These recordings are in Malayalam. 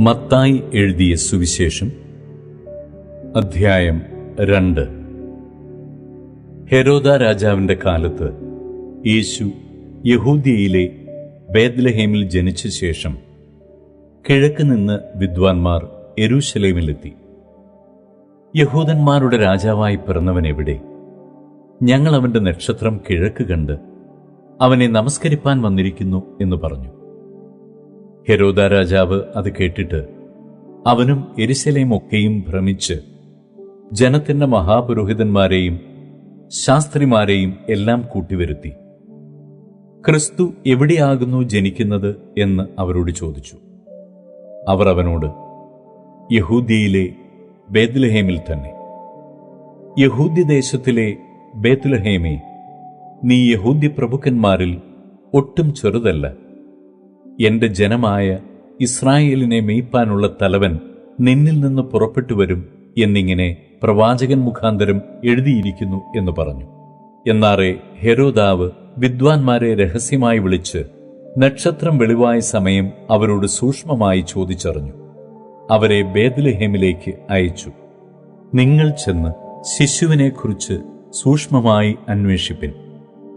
മത്തായി എഴുതിയ സുവിശേഷം അധ്യായം രണ്ട്. ഹെരോദ രാജാവിന്റെ കാലത്ത് യേശു യഹൂദിയയിലെ ബേദ്ലഹേമിൽ ജനിച്ച ശേഷം കിഴക്ക് നിന്ന് വിദ്വാൻമാർ എരുശലേമിലെത്തി യഹൂദന്മാരുടെ രാജാവായി പിറന്നവൻ എവിടെ? ഞങ്ങൾ അവന്റെ നക്ഷത്രം കിഴക്ക് കണ്ട് അവനെ നമസ്കരിപ്പാൻ വന്നിരിക്കുന്നു എന്ന് പറഞ്ഞു. ഹെരോദ രാജാവ് അത് കേട്ടിട്ട് അവനും എരിശലേം ഒക്കെയും ഭ്രമിച്ച് ജനത്തിന്റെ മഹാപുരോഹിതന്മാരെയും ശാസ്ത്രിമാരെയും എല്ലാം കൂട്ടിവരുത്തി. ക്രിസ്തു എവിടെയാകുന്നു ജനിക്കുന്നത് എന്ന് അവരോട് ചോദിച്ചു. അവർ അവനോട് യഹൂദിയിലെ ബേത്ലഹേമിൽ തന്നെ. യഹൂദ്യദേശത്തിലെ ബേത്ലഹേമേ നീ യഹൂദ്യ പ്രഭുക്കന്മാരിൽ ഒട്ടും ചെറുതല്ല. എന്റെ ജനമായ ഇസ്രായേലിനെ മെയ്പ്പാനുള്ള തലവൻ നിന്നിൽ നിന്ന് പുറപ്പെട്ടു വരും എന്നിങ്ങനെ പ്രവാചകൻ മുഖാന്തരം എഴുതിയിരിക്കുന്നു എന്ന് പറഞ്ഞു. എന്നാറെ ഹെരോദാവ് വിദ്വാൻമാരെ രഹസ്യമായി വിളിച്ച് നക്ഷത്രം വെളിവായ സമയം അവരോട് സൂക്ഷ്മമായി ചോദിച്ചറിഞ്ഞു. അവരെ ബേദലഹേമിലേക്ക് അയച്ചു. നിങ്ങൾ ചെന്ന് ശിശുവിനെക്കുറിച്ച് സൂക്ഷ്മമായി അന്വേഷിപ്പിൻ.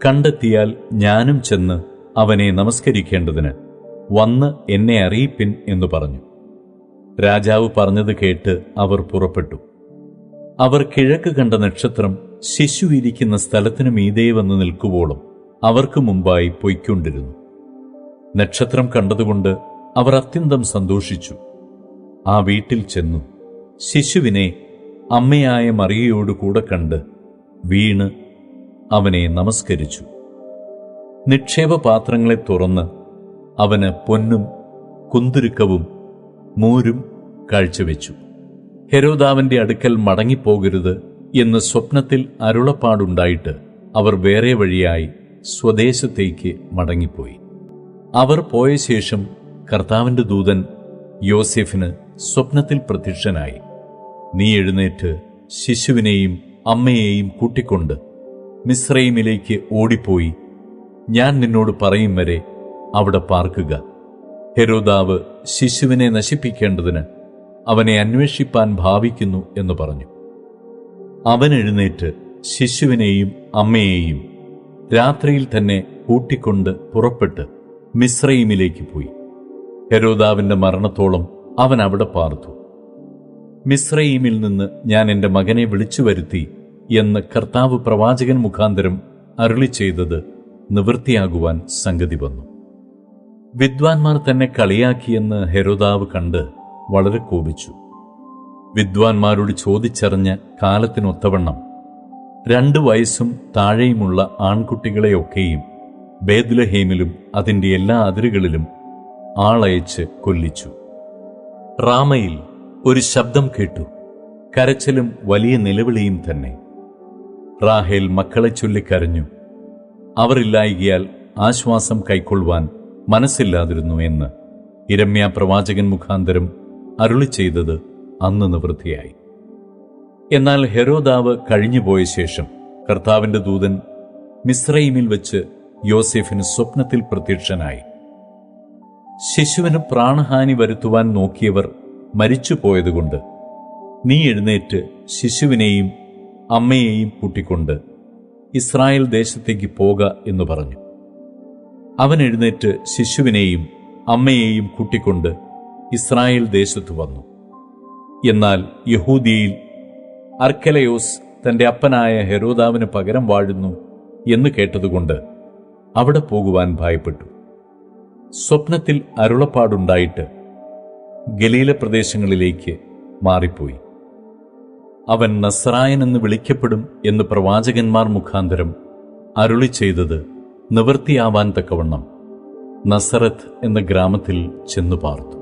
കണ്ടെത്തിയാൽ ഞാനും ചെന്ന് അവനെ നമസ്കരിക്കേണ്ടതിന്. വന്ന് എന്നെ അറിയിപ്പിൻ എന്നു പറഞ്ഞു. രാജാവ് പറഞ്ഞത് കേട്ട് അവർ പുറപ്പെട്ടു. അവർ കിഴക്ക് കണ്ട നക്ഷത്രം ശിശു ഇരിക്കുന്ന സ്ഥലത്തിനു മീതേ വന്ന് നിൽക്കുവോളം അവർക്ക് മുമ്പായി പൊയ്ക്കൊണ്ടിരുന്നു. നക്ഷത്രം കണ്ടതുകൊണ്ട് അവർ അത്യന്തം സന്തോഷിച്ചു. ആ വീട്ടിൽ ചെന്നു. ശിശുവിനെ അമ്മയായ മറിയയോട് കൂടെ കണ്ട് വീണ് അവനെ നമസ്കരിച്ചു. നിക്ഷേപ പാത്രങ്ങളെ തുറന്ന് അവന് പൊന്നും കുന്തുരുക്കവും മൂരും കാഴ്ചവെച്ചു. ഹെരോദാവിന്റെ അടുക്കൽ മടങ്ങിപ്പോകരുത് എന്ന് സ്വപ്നത്തിൽ അരുളപ്പാടുണ്ടായിട്ട് അവർ വേറെ വഴിയായി സ്വദേശത്തേക്ക് മടങ്ങിപ്പോയി. അവർ പോയ ശേഷം കർത്താവിന്റെ ദൂതൻ യോസെഫിന് സ്വപ്നത്തിൽ പ്രത്യക്ഷനായി. നീ എഴുന്നേറ്റ് ശിശുവിനെയും അമ്മയെയും കൂട്ടിക്കൊണ്ട് മിശ്രൈമിലേക്ക് ഓടിപ്പോയി. ഞാൻ നിന്നോട് പറയും വരെ അവിടെ പാർക്കുക. ഹെരോദാവ് ശിശുവിനെ നശിപ്പിക്കേണ്ടതിന് അവനെ അന്വേഷിപ്പാൻ ഭാവിക്കുന്നു എന്ന് പറഞ്ഞു. അവൻ എഴുന്നേറ്റ് ശിശുവിനെയും അമ്മയെയും രാത്രിയിൽ തന്നെ കൂട്ടിക്കൊണ്ട് പുറപ്പെട്ട് മിശ്രൈമിലേക്ക് പോയി. ഹെരോദാവിന്റെ മരണത്തോളം അവൻ അവിടെ പാർത്തു. മിശ്രൈമിൽ നിന്ന് ഞാൻ എന്റെ മകനെ വിളിച്ചു വരുത്തി എന്ന് കർത്താവ് പ്രവാചകൻ മുഖാന്തരം അരുളി ചെയ്തത് നിവൃത്തിയാകുവാൻ സംഗതി വന്നു. വിദ്വാൻമാർ തന്നെ കളിയാക്കിയെന്ന് ഹെരോദാവ് കണ്ട് വളരെ കോപിച്ചു. വിദ്വാൻമാരോട് ചോദിച്ചറിഞ്ഞ് കാലത്തിനൊത്തവണ്ണം രണ്ട് വയസ്സും താഴെയുമുള്ള ആൺകുട്ടികളെയൊക്കെയും ബേദ്ലഹേമിലും അതിന്റെ എല്ലാ അതിരുകളിലും ആളയച്ച് കൊല്ലിച്ചു. റാമയിൽ ഒരു ശബ്ദം കേട്ടു. കരച്ചിലും വലിയ നിലവിളിയും തന്നെ. റാഹേൽ മക്കളെ ചൊല്ലിക്കരഞ്ഞു. അവർ ഇല്ലായികയാൽ ആശ്വാസം കൈക്കൊള്ളുവാൻ മനസ്സില്ലാതിരുന്നു എന്ന് ഇരമ്യ പ്രവാചകൻ മുഖാന്തരം അരുളി ചെയ്തത് അന്ന് നിവൃത്തിയായി. എന്നാൽ ഹെരോദാവ് കഴിഞ്ഞുപോയ ശേഷം കർത്താവിന്റെ ദൂതൻ മിസ്രൈമിൽ വെച്ച് യോസെഫിന് സ്വപ്നത്തിൽ പ്രത്യക്ഷനായി. ശിശുവിന് പ്രാണഹാനി വരുത്തുവാൻ നോക്കിയവർ മരിച്ചുപോയതുകൊണ്ട് നീ എഴുന്നേറ്റ് ശിശുവിനെയും അമ്മയെയും കൂട്ടിക്കൊണ്ട് ഇസ്രായേൽ ദേശത്തേക്ക് പോക എന്ന് പറഞ്ഞു. അവൻ എഴുന്നേറ്റ് ശിശുവിനെയും അമ്മയെയും കൂട്ടിക്കൊണ്ട് ഇസ്രായേൽ ദേശത്തു വന്നു. എന്നാൽ യഹൂദിയിൽ അർക്കലയോസ് തന്റെ അപ്പനായ ഹെരോദാവിന് പകരം വാഴുന്നു എന്ന് കേട്ടതുകൊണ്ട് അവിടെ പോകുവാൻ ഭയപ്പെട്ടു. സ്വപ്നത്തിൽ അരുളപ്പാടുണ്ടായിട്ട് ഗലീല പ്രദേശങ്ങളിലേക്ക് മാറിപ്പോയി. അവൻ നസ്രായൻ എന്ന് വിളിക്കപ്പെടും എന്ന് പ്രവാചകന്മാർ മുഖാന്തരം അരുളി ചെയ്തത് നിവൃത്തിയാവാൻ തക്കവണ്ണം. നസറത്ത് എന്ന ഗ്രാമത്തിൽ ചെന്നു പാർത്തു.